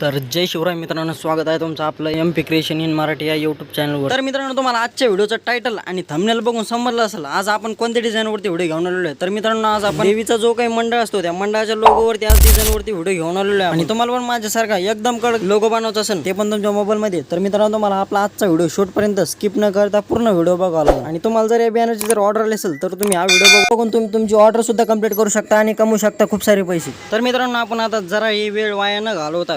तर जय शिवराय मित्रांनो स्वागत आहे तुमचं आपलं M P creation in Marathi या यूट्यूब चॅनलवर तर मित्रांनो तुम्हाला आजच्या व्हिडिओचं टायटल आणि थंबनेल बघून समजलं असेल आज आपण कोणत्या डिझाईनवरती व्हिडिओ घेऊन आलेलो आहे? तर मित्रांनो आज आपण देवीचा जो काही मंडळ असतो त्या मंडळाच्या लोगोवरती आज डिझाईनवरती व्हिडिओ घेऊन आलेलो आहे. आणि तुम्हाला पण माझ्यासारखा एकदम कडक लोगो बनवायचा असेल ते पण तुमच्या मोबाईलमध्ये तर मित्रांनो तुम्हाला आपला आजचा व्हिडिओ शूटपर्यंत स्किप न करता पूर्ण व्हिडिओ बघावा लागेल. आणि तुम्हाला जर या बॅनरची जर ऑर्डर आली असेल तर तुम्ही हा व्हिडिओ बघून तुम्ही तुमची ऑर्डर सुद्धा कंप्लीट करू शकता आणि कमवू शकता खूप सारे पैसे. तर मित्रांनो आपण आता जरा ही वेळ वाया न घालवता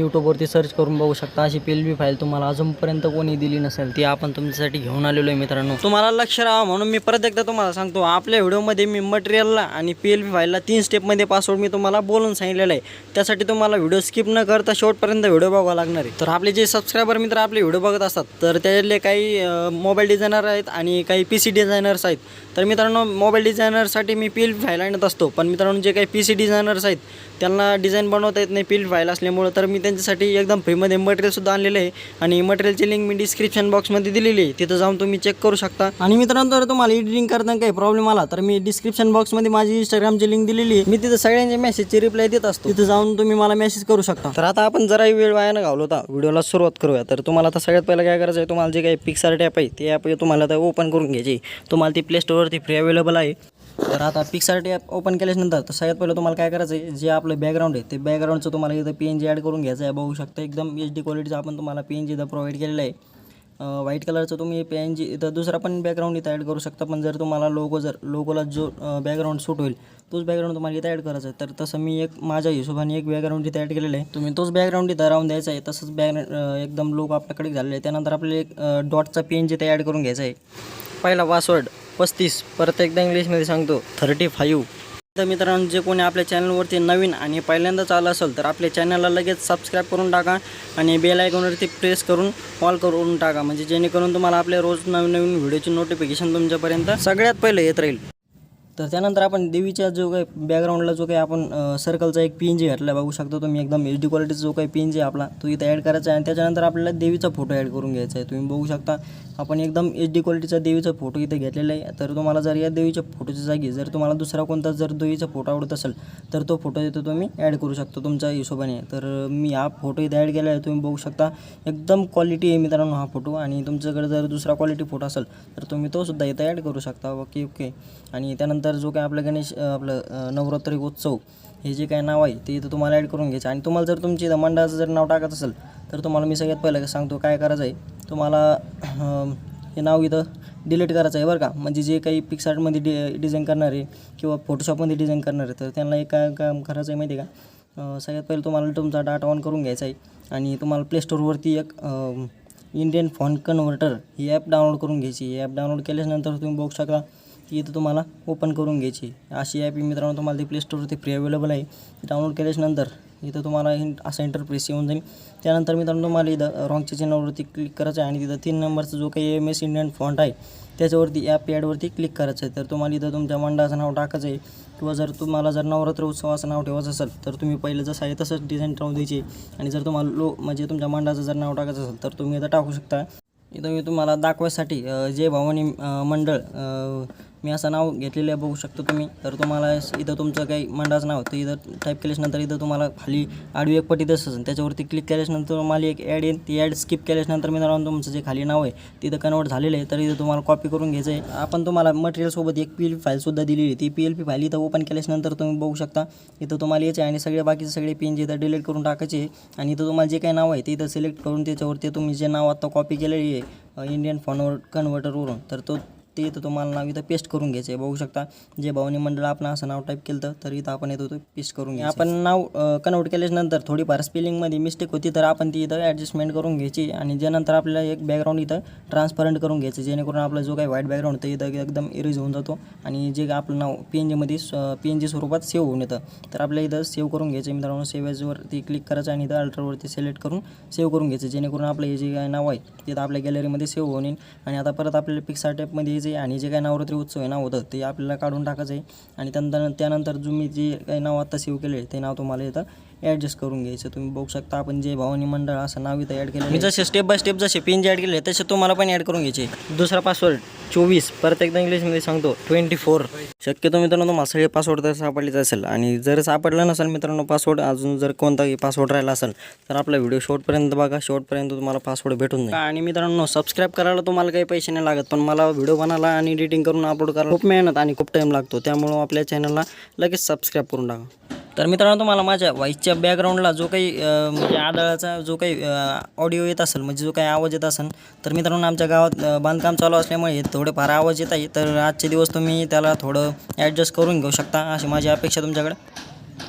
युट्यूबवरती सर्च करून बघू शकता. अशी पीएलपी फाईल तुम्हाला अजूनपर्यंत कोणी दिली नसेल ती आपण तुमच्यासाठी घेऊन आलेलो आहे मित्रांनो. तुम्हाला लक्ष राहा म्हणून मी परत एकदा तुम्हाला सांगतो आपल्या व्हिडिओमध्ये मी मटेरियलला आणि पीएलपी फाईलला तीन स्टेपमध्ये पासवर्ड मी तुम्हाला बोलून सांगितलेलं आहे. त्यासाठी तुम्हाला व्हिडिओ स्किप न करता शेवटपर्यंत व्हिडिओ बघावा लागणार आहे. तर आपले जे सबस्क्रायबर मित्र आपले व्हिडिओ बघत असतात तर त्यातले काही मोबाईल डिझायनर आहेत आणि काही पी सी डिझायनर्स आहेत. तर मित्रांनो मोबाईल डिझायनरसाठी मी पील फाईल आणत असतो. पण मित्रांनो जे काही पी सी डिझायनर्स आहेत त्यांना डिझाईन बनवता येत नाही पील फाईल असल्यामुळं तर मी त्यांच्यासाठी एकदम फ्रीमध्ये मटेरियलसुद्धा आणलेलं आहे. आणि मटेरियलची लिंक मी डिस्क्रिप्शन बॉक्समध्ये दिलेली आहे. तिथं जाऊन तुम्ही चेक करू शकता. आणि मित्रांनो जर तुम्हाला एडिटिंग करताना काही प्रॉब्लेम आला तर मी डिस्क्रिप्शन बॉक्समध्ये माझी इंस्टाग्रामची लिंक दिलेली आहे. मी तिथं सगळ्यांचे मेसेजची रिप्लाय देत असतो. तिथं जाऊन तुम्ही मला मेसेज करू शकता. तर आता आपण जराही वेळ वायानं घालवता होता व्हिडिओला सुरुवात करूया. तर तुम्हाला आता सगळ्यात पहिलं काय करायचं आहे तुम्हाला जे काही पिक्सार्ट ॲप आहे ते ॲप तुम्हाला आता ओपन करून घ्यायची तुम्हाला ती प्ले स्टोअरवरती फ्री अवेलेबल आहे. तर आता पिक्सार्ट ॲप ओपन केल्यानंतर तर सगळ्यात पहिलं तुम्हाला काय करायचं आहे जे आपलं बॅकग्राऊंड आहे ते बॅकग्राऊंडचं तुम्हाला इथं पी एन जी ॲड करून घ्यायचं आहे. बघू शकता एकदम एच डी क्वालिटीचं आपण तुम्हाला पी एन जी इथं प्रोव्हाइड केलेलं आहे. व्हाईट कलरचं तुम्ही पी एन जी इथं दुसरा पण बॅकग्राऊंड इथं ॲड करू शकता. पण जर तुम्हाला लोगो जर लोगोला जो बॅकग्राऊंड सूट होईल तोच बॅकग्राऊंड तुम्हाला इथं ॲड करायचा आहे. तर तसं मी एक माझ्या हिशोबाने एक बॅकग्राऊंड इथं ॲड केलेलं आहे. तुम्ही तोच बॅकग्राऊंड इथं राहून द्यायचा आहे. तसंच बॅकग्राऊंड एकदम लोगो आपल्याकडे झालेलं आहे. त्यानंतर आपल्याला एक डॉटचा पी एन जी इथं ॲड करून घ्यायचा आहे. पहिला पासवर्ड पस्तीस. परत एकदा इंग्लिशमध्ये सांगतो. थर्टी फाईव्ह तर मित्रांनो जे कोणी आपल्या चॅनलवरती नवीन आणि पहिल्यांदाच आलं असेल तर आपल्या चॅनलला लगेच सबस्क्राईब करून टाका आणि बेल आयकॉनवरती प्रेस करून कॉल करून टाका. म्हणजे जेणेकरून तुम्हाला आपल्या रोज नवीन नवीन व्हिडिओची नोटिफिकेशन तुमच्यापर्यंत सगळ्यात पहिलं येत राहील. तर त्यानंतर आपण देवीच्या जो काही बॅकग्राऊंडला जो काही आपण सर्कलचा एक पी एन जी घातला बघू शकता तुम्ही. एकदम एच डी क्वालिटीचा जो काही पी एन जी आपला तो इथं ॲड करायचा आहे आणि त्याच्यानंतर आपल्याला देवीचा फोटो ॲड करून घ्यायचा आहे. तुम्ही बघू शकता आपण एकदम एच डी क्वालिटीचा देवीचा फोटो इथं घेतलेला आहे. तर तुम्हाला जर या देवीच्या फोटोच्या जागी जर तुम्हाला दुसरा कोणता जर देवीचा फोटो आवडत असेल तर तो फोटो इथं तुम्ही ॲड करू शकता तुमच्या हिशोबाने. तर मी हा फोटो इथं ॲड केला आहे. तुम्ही बघू शकता एकदम क्वालिटी आहे मित्रांनो हा फोटो आणि तुमच्याकडे जर दुसरा क्वालिटी फोटो असेल तर तुम्ही तो सुद्धा इथं ॲड करू शकता. ओके ओके आणि त्यानंतर जो काय आपलं गणेश आपलं नवरात्री उत्सव हे जे काय नाव आहे ते इथं तुम्हाला ॲड करून घ्यायचं. आणि तुम्हाला जर तुमची इथं मंडळाचं जर नाव टाकत असेल तर तुम्हाला मी सगळ्यात पहिलं सांगतो काय करायचं आहे तुम्हाला हे नाव इथं डिलीट करायचं आहे बरं का. म्हणजे जे काही पिक्सार्टमध्ये डि डिझाईन करणार आहे किंवा फोटोशॉपमध्ये डिझाईन करणार आहे तर त्यांना एक काय काम करायचं आहे माहिती आहे का? सगळ्यात पहिलं तुम्हाला तुमचा डाटा ऑन करून घ्यायचा आहे. आणि तुम्हाला प्लेस्टोरवरती एक इंडियन फॉन कन्व्हर्टर ही ॲप डाउनलोड करून घ्यायची ही ॲप डाउनलोड केल्यानंतर तुम्ही बघू शकता ती इथं तुम्हाला ओपन करून घ्यायची अशी ॲप मित्रांनो तुम्हाला ती प्ले स्टोरवरती फ्री अवेलेबल आहे. डाउनलोड केल्याच्यानंतर इथं तुम्हाला इन असा इंटरप्रेस येऊन जाईल. त्यानंतर मित्रांनो तुम्हाला इथं रॉंगच्या चिन्हावरती क्लिक करायचं आहे आणि तिथं तीन नंबरचा जो काही एम एस इंडियन फॉन्ट आहे त्याच्यावरती ॲप ॲडवरती क्लिक करायचं आहे. तर तुम्हाला इथं तुमच्या मंडळाचं नाव टाकायचं आहे. किंवा जर तुम्हाला जर नवरात्र उत्सवाचं नाव ठेवायचं असेल तर तुम्ही पहिलं जसं आहे तसंच डिझाईन ठेवून द्यायची आणि जर तुम्हाला लो म्हणजे तुमच्या मंडळाचं जर नाव टाकायचं असेल तर तुम्ही इथं टाकू शकता. इथं मी तुम्हाला दाखवायसाठी जय भवानी मंडळ मी असं नाव घेतलेलं आहे बघू शकतो तुम्ही. तर तुम्हाला इथं तुमचं काही मंडाचं नाव तर इथं टाईप केल्याच्यानंतर इथं तुम्हाला खाली आडवी एक पट्टी दिसत त्याच्यावरती क्लिक केल्याच्यानंतर तुम्हाला एक ॲड येईल ती ॲड स्किप केल्याच्यानंतर मित्रांनो तुमचं जे खाली नाव आहे तिथं कन्वर्ट झालेलं आहे. तर इथं तुम्हाला कॉपी करून घ्यायचं आहे. आपण तुम्हाला मटेरियलसोबत एक पी एल पी फाईलसुद्धा दिलेली आहे. ती पी एल पी फाईल इथं ओपन केल्याच्यानंतर तुम्ही बघू शकता इथं तुम्हाला यायचे आणि सगळे बाकीचे सगळे पिन जे इथं डिलीट करून टाकायचे आणि इथं तुम्हाला जे काही नाव आहे ते इथं सिलेक्ट करून त्याच्यावरती तुम्ही जे नाव आत्ता कॉपी केलेली आहे इंडियन फॉनवर कन्व्हर्टरवरून तर तो ते इथं तुम्हाला नाव इथं पेस्ट करून घ्यायचं आहे. बघू शकता जे भवानी मंडळ आपण असं नाव टाईप केलं तर- इथं आपण येतो पेस्ट करून घ्या आपण नाव कन्वर्ट केल्याच्यानंतर थोडीफार स्पेलिंगमध्ये मिस्टेक होती तर आपण ती इथं ॲडजस्टमेंट करून घ्यायची. आणि ज्यानंतर आपल्याला एक बॅकग्राऊंड इथं ट्रान्सपरंट करून घ्यायचं जेणेकरून आपला जो काही व्हाईट बॅकग्राऊंड होतं इथं एकदम इरेज होऊन जातो. आणि जे काय आपलं नाव पी एन जीमध्ये पी एन जी स्वरूपात सेव्ह होऊन येतं. तर आपल्या इथं सेव्ह करून घ्यायचं मित्रांनो. सेव्ह क्लिक करायचं आणि इथं अल्ट्रावरती सिलेक्ट करून सेव्ह करून घ्यायचं. जेणेकरून आपलं हे जे काय नाव आहे तिथं आपल्या गॅलरीमध्ये सेव्ह होऊन येईल. आणि आता परत आपल्याला पिक्सार टॅपमध्ये जे आहे आणि जे काही नवरात्री उत्सव आहे नाव होतं ते आपल्याला काढून टाकायचं आहे. आणि त्यानंतर त्यानंतर तुम्ही जे काही नाव आत्ता सेव्ह केले ते नाव तुम्हाला इथं ॲडजस्ट करून घ्यायचं. तुम्ही बघू शकता आपण जे भवानी मंडळ असं नाव इथं ॲड केलं मी जसे स्टेप बाय स्टेप जसे पिन ॲड केले तसे तुम्हाला पण ॲड करून घ्यायचे. दुसरा पासवर्ड चोवीस. परत एकदा इंग्लिशमध्ये सांगतो ट्वेंटी फोर शक्यतो मित्रांनो तुम्हाला सगळे पासवर्ड तर सापडलेच असेल. आणि जर सापडलं नसेल मित्रांनो पासवर्ड अजून जर कोणताही पासवर्ड राहिला असेल तर आपला व्हिडिओ शेवटपर्यंत बघा. शेवटपर्यंत तुम्हाला पासवर्ड भेटून जाईल. आणि मित्रांनो सबस्क्राईब करायला तुम्हाला काही पैसे नाही लागत पण मला व्हिडिओ बनायला आणि एडिटिंग करून अपलोड करायला खूप मेहनत आणि खूप टाईम लागतो. त्यामुळं आपल्या चॅनलला लगेच सबस्क्राईब करून टाका. तर मित्रांनो तुम्हाला माझ्या व्हॉईसच्या बॅकग्राऊंडला जो काही म्हणजे आदळाचा जो काही ऑडिओ येत असेल म्हणजे जो काही आवाज येत असेल तर मित्रांनो आमच्या गावात बांधकाम चालू असल्यामुळे थोडेफार आवाज येत आहे तर आजचे दिवस तुम्ही त्याला थोडं ॲडजस्ट करून घेऊ शकता अशी माझी अपेक्षा तुमच्याकडे.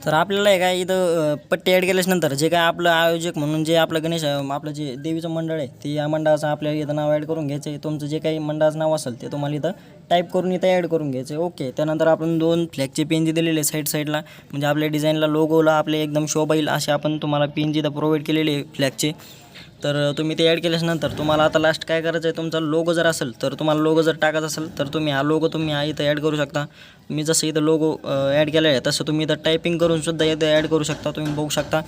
तर आपल्याला आहे काय इथं पट्टी ॲड केल्याच्यानंतर जे काय आपलं आयोजक म्हणून जे आपलं गणेश आपलं जे देवीचं मंडळ आहे ते या मंडळाचं आपल्याला इथं नाव ॲड करून घ्यायचं आहे तुमचं जे काही मंडळाचं नाव असेल ते तुम्हाला इथं टाईप करून इथं ॲड करून घ्यायचं आहे ओके त्यानंतर आपण दोन फ्लॅगचे पेन जे दिलेले साईड साईडला म्हणजे आपल्या डिझाईनला लोगोला आपले एकदम शोभा येईल असे आपण तुम्हाला पेन जिथं प्रोव्हाइड केलेले फ्लॅगचे. तर तुम्ही ते ॲड केल्याच्यानंतर तुम्हाला आता लास्ट काय करायचं आहे? तुमचा लोगो जर असेल तर तुम्हाला लोगो जर टाकायचा असेल तर तुम्ही हा लोगो तुम्ही हा इथं ॲड करू शकता. मी जसं इथं लोगो ॲड केलेलं आहे तसं तुम्ही इथं टायपिंग करूनसुद्धा इथं ॲड करू शकता तुम्ही बघू शकता.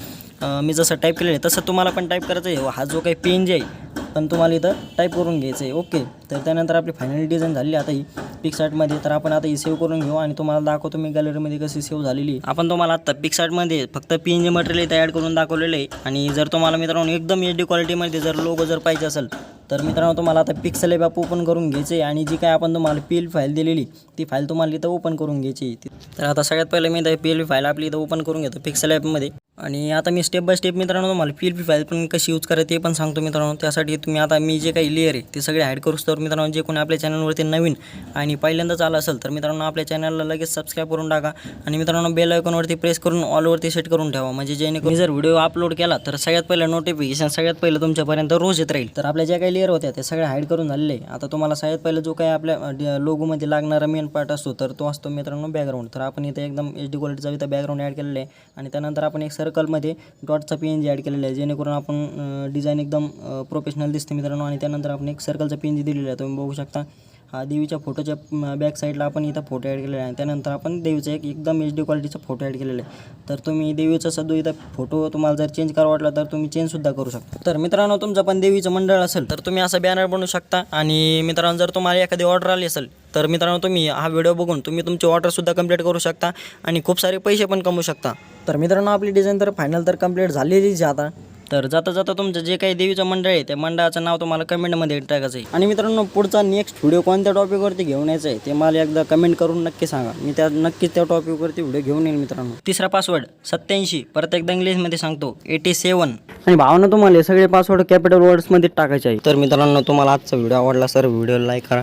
मी जसं टाईप केलेलं आहे तसं तुम्हाला पण टाईप करायचं आहे. हा जो काही पेन जे आहे पण तुम्हाला इथं टाईप करून घ्यायचं आहे. ओके तर त्यानंतर आपली फायनल डिझाईन झाली आता ही पिक्सार्टमध्ये तर आपण आता ही सेव्ह करून घेऊ आणि तुम्हाला दाखवतो मी गॅलरीमध्ये कशी सेव्ह झालेली आपण तुम्हाला आता पिक्सार्टमध्ये फक्त पी एन जी मटेरियल तयार करून दाखवलेलं आहे. आणि जर तुम्हाला मित्रांनो एकदम एच डी क्वालिटीमध्ये जर लोगो जर पाहिजे असेल तर मित्रांनो तुम्हाला आता पिक्सल ॲप ओपन करून घ्यायचे आहे. आणि जी काय आपण तुम्हाला पी एल फाईल दिलेली ती फाईल तुम्हाला इथं ओपन करून घ्यायची तर आता सगळ्यात पहिले मी इथं पी एल फाईल आपली इथं ओपन करून घेतो. पिक्सल ॲपमध्ये आणि आता मी स्टेप बाय स्टेप मित्रांनो तुम्हाला पी एल पी फाईल पण कशी यूज करायची ते पण सांगतो मित्रांनो. त्यासाठी तुम्ही आता मी जे काही लेअर आहे ते सगळे ॲड करूच तर मित्रांनो जे कोणी आपल्या चॅनलवरती नवीन आणि पहिल्यांदाच आलं असेल तर मित्रांनो आपल्या चॅनलला लगेच सबस्क्राईब करून टाका. आणि मित्रांनो बेल आयकॉनवरती प्रेस करून ऑलवरती सेट करून ठेवा. म्हणजे जेणेकरून जर व्हिडिओ अपलोड केला तर सगळ्यात पहिलं नोटिफिकेशन सगळ्यात पहिलं तुमच्यापर्यंत रोज येत राहील. तर आपल्या ज्या काही लेअर होत्या ते सगळ्या हाईड करून झालेले आता तुम्हाला सगळ्यात पहिलं जो काही आपल्या लोगोमध्ये लागणारा मेन पार्ट असतो तर तो असतो मित्रांनो बॅकग्राऊंड तर आपण इथे एकदम एच डी क्वालिटीचा इथं बॅकग्राऊंड ॲड केलेलं आहे. आणि त्यानंतर आपण एक सर सर्कलमध्ये डॉटचा पी एन जी ॲड केलेला आहे. जेणेकरून आपण डिझाईन एकदम प्रोफेशनल दिसते मित्रांनो. आणि त्यानंतर आपण एक सर्कलचा पी एन जी दिलेला आहे. तुम्ही बघू शकता. हा देवीच्या फोटोच्या बॅक साईडला आपण इथं फोटो ॲड केलेला आहे. आणि त्यानंतर आपण देवीचा एक एकदम एच डी क्वालिटीचा फोटो ॲड केलेला आहे. तर तुम्ही देवीचा सध्या इथं फोटो तुम्हाला जर चेंज करा वाटला तर तुम्ही चेंजसुद्धा करू शकता. तर मित्रांनो तुमचं पण देवीचं मंडळ असेल तर तुम्ही असा बॅनर बनवू शकता. आणि मित्रांनो जर तुम्हाला एखादी ऑर्डर आली असेल तर मित्रांनो तुम्ही हा व्हिडिओ बघून तुम्ही तुमची ऑर्डरसुद्धा कंप्लीट करू शकता. आणि खूप सारे पैसे पण कमवू शकता. तर मित्रांनो आपली डिझाईन तर फायनल तर कंप्लीट झालेलीच आहे आता. तर जाता जाता तुमचं जे काही देवीचं मंडळ आहे त्या मंडळाचं नाव तुम्हाला कमेंटमध्ये टाकायचं आहे आणि मित्रांनो पुढचा नेक्स्ट व्हिडिओ कोणत्या टॉपिकवरती घेऊन यायचं आहे ते मला एकदा कमेंट करून नक्की सांगा. मी त्या नक्कीच त्या टॉपिकवरती व्हिडिओ घेऊन येईल मित्रांनो. तिसरा पासवर्ड सत्याऐंशी परत एकदा इंग्लिशमध्ये सांगतो एटी सेवन आणि भावना तुम्हाला हे सगळे पासवर्ड कॅपिटल वर्ड्समध्ये टाकायचे आहे तर मित्रांनो तुम्हाला आजचा व्हिडिओ आवडला सर व्हिडिओ लाईक करा.